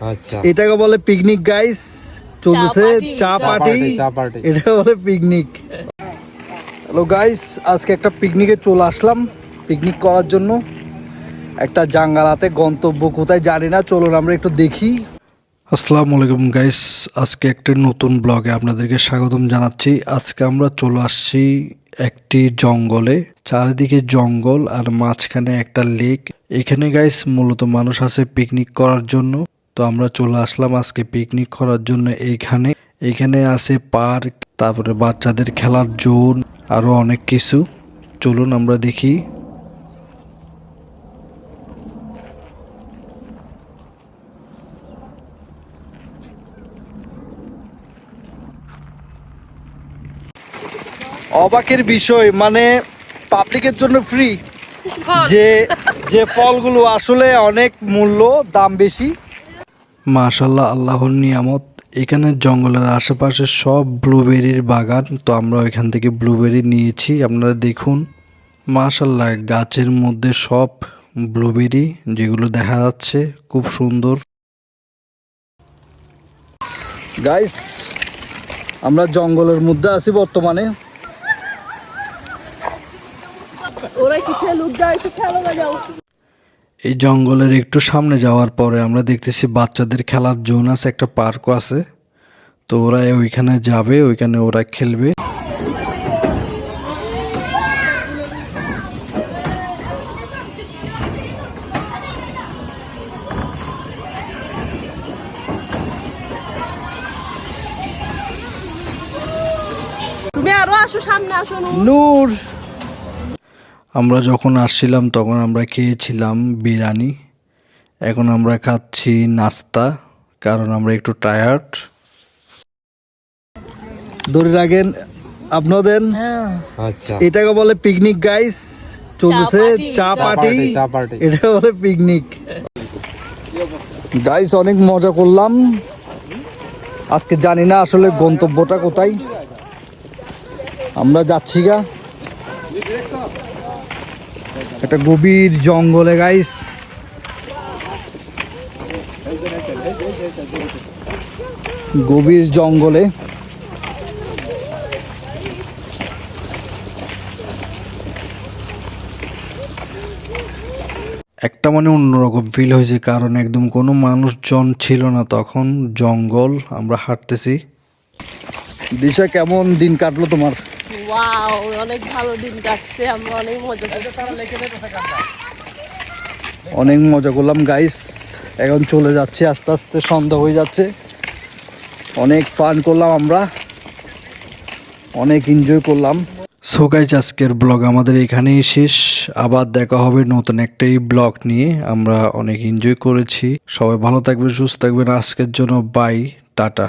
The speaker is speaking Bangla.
আচ্ছা। এটাকে বলে পিকনিক গাইস চলতেছে চা চা পার্টি। পার্টি চা পার্টি। এটা বলে পিকনিক হ্যালো গাইস আজকে একটা পিকনিকে চলে আসলাম। পিকনিক করার জন্য। একটা জাঙ্গালাতে গন্তব্য কোথায় জানি না। চলুন আমরা একটু দেখি। আসসালামু আলাইকুম গাইস আজকে একটি নতুন ব্লগে আপনাদেরকে স্বাগতম জানাচ্ছি। আজকে আমরা চলে আসছি একটি জঙ্গলে। চারিদিকে জঙ্গল আর মাঝখানে একটা লেক এখানে গাইস মূলত মানুষ আসে পিকনিক করার জন্য। তো আমরা চলে আসলাম আজকে পিকনিক করার জন্য এইখানে এখানে আছে পার্ক তারপরে বাচ্চাদের খেলার জোন আরও অনেক কিছু। চলুন আমরা দেখি। অবাকের বিষয় মানে পাবলিকের জন্য ফ্রি যে যে ফলগুলো আসলে অনেক মূল্য দাম বেশি। মাশাল্লাহ আল্লাহর নিয়ামত। এখানে জঙ্গলের আশেপাশে সব ব্লুবেরির বাগান, তো আমরা ওইখান থেকে ব্লুবেরি নিয়েছি, আপনারা দেখুন। মাশাল্লাহ গাছের মধ্যে সব ব্লুবেরি যেগুলো দেখা যাচ্ছে, খুব সুন্দর। গাইস আমরা জঙ্গলের মধ্যে আছি বর্তমানে। ওরা কি খেলুক যায় খেলো যাও। এই জঙ্গলের একটু সামনে যাওয়ার পরে আমরা দেখতেছি বাচ্চাদের খেলার জোন আছে একটা পার্কও আছে। তো ওরা ওইখানে যাবে ওইখানে ওরা খেলবে। তুমি আরও আসো সামনে আসো নূর। আমরা যখন আসছিলাম তখন আমরা খেয়েছিলাম বিরিয়ানি। এখন আমরা খাচ্ছি নাস্তা কারণ আমরা একটু টায়ার্ড ধরে রাখেন আপনাদের? আচ্ছা। এটাকে বলে পিকনিক গাইস চলতেছে চা চা পার্টি। পার্টি, চা পার্টি। এটা বলে পিকনিক গাইস অনেক মজা করলাম। আজকে জানি না আসলে গন্তব্যটা কোথায়। আমরা যাচ্ছি গা। একটা গভীর জঙ্গলে গাইস গভীর জঙ্গলে। একটা মানে অন্যরকম ফিল হয়েছে, কারণ একদম কোনো মানুষজন ছিল না তখন। জঙ্গল, আমরা হাঁটতেছি। দিশা, কেমন দিন কাটলো তোমার? অনেক ভালো দিন আমরা অনেক মজা অনেক মজা করলাম গাইস এখন চলে যাচ্ছে, আস্তে আস্তে সন্ধ্যা হয়ে যাচ্ছে। অনেক ফান করলাম আমরা। অনেক এনজয় করলাম। সো গাইজ আজকের ব্লগ আমাদের এখানেই শেষ। আবার দেখা হবে নতুন একটাই ব্লগ নিয়ে। আমরা অনেক এনজয় করেছি। সবাই ভালো থাকবেন, সুস্থ থাকবেন। আজকের জন্য বাই টাটা।